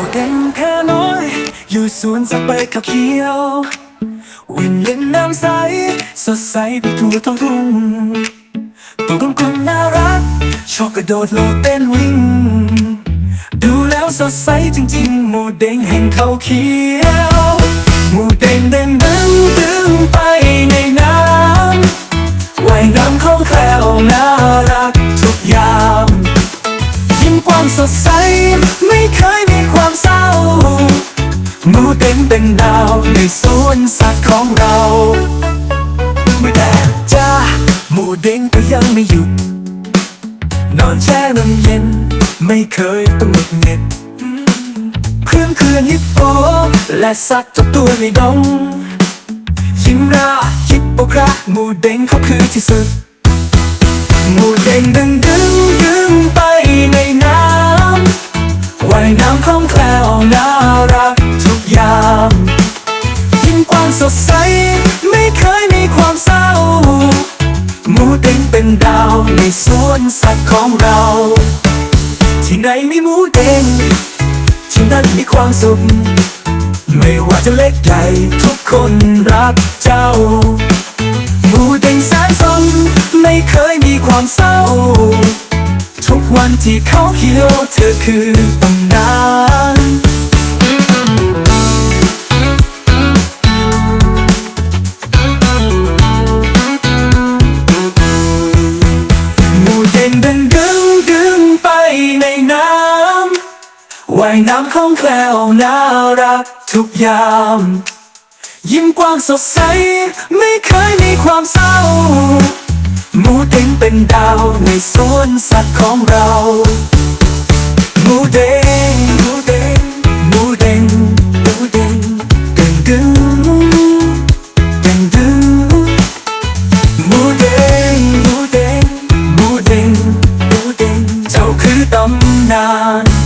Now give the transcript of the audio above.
มูเด้งแค่น้อย อยู่สวนสัตว์ใบขาวเขียว วิ่งเล่นน้ำใส สดใสไปทั่วท้องทุ่งตัวกลมๆน่ารัก ชอบกระโดดโลดเต้นวิ่ง ดูแล้วสดใสจริงๆ หมูเด้งแห่งเขาเขียว หมูเด้งเด้งดึง ยิ้มกว้างสดใส ไม่เคยมีความเศร้า มูเด้งเป็นดาวในสวนสัตว์ของเราเมื่อแดดจ้าหมูเด้งก็ยังไม่หยุด นอนแช่น้ำเย็น ไม่เคยต้องหงุดหงิดเพื่อนเคือนฮิปโป และสัตว์ทุกตัวในดงยิ้มราฮิปโปคราหมูเด้งเขาคือที่สุดหมูเด้งดึง น่ารักทุกยามยิ้มกว้างสดใส ไม่เคยมีความเศร้า หมูเด้งเป็นดาวในสวนสัตว์ของเรา ที่ไหนมีหมูเด้งที่นั่นมีความสุข ไม่ว่าจะเล็กใหญ่ทุกคนรักเจ้า หมูเด้งแสนสนไม่เคยมีความเศร้าทุกวันที่เขาเขียวเธอคือตำนาน ว่ายน้ำคล่องแคล่วน่ารักทุกยาม ยิ้มกว้างสดใส ไม่เคยมีความเศร้ามูเด้งเป็นดาวในสวนสัตว์ของเรามูเด้งมูเด้งมูเด้งมูเด้งเด้งดึงเด้งดึงมูเด้งมูเด้งมูเด้งมูเด้งเจ้าคือตำนาน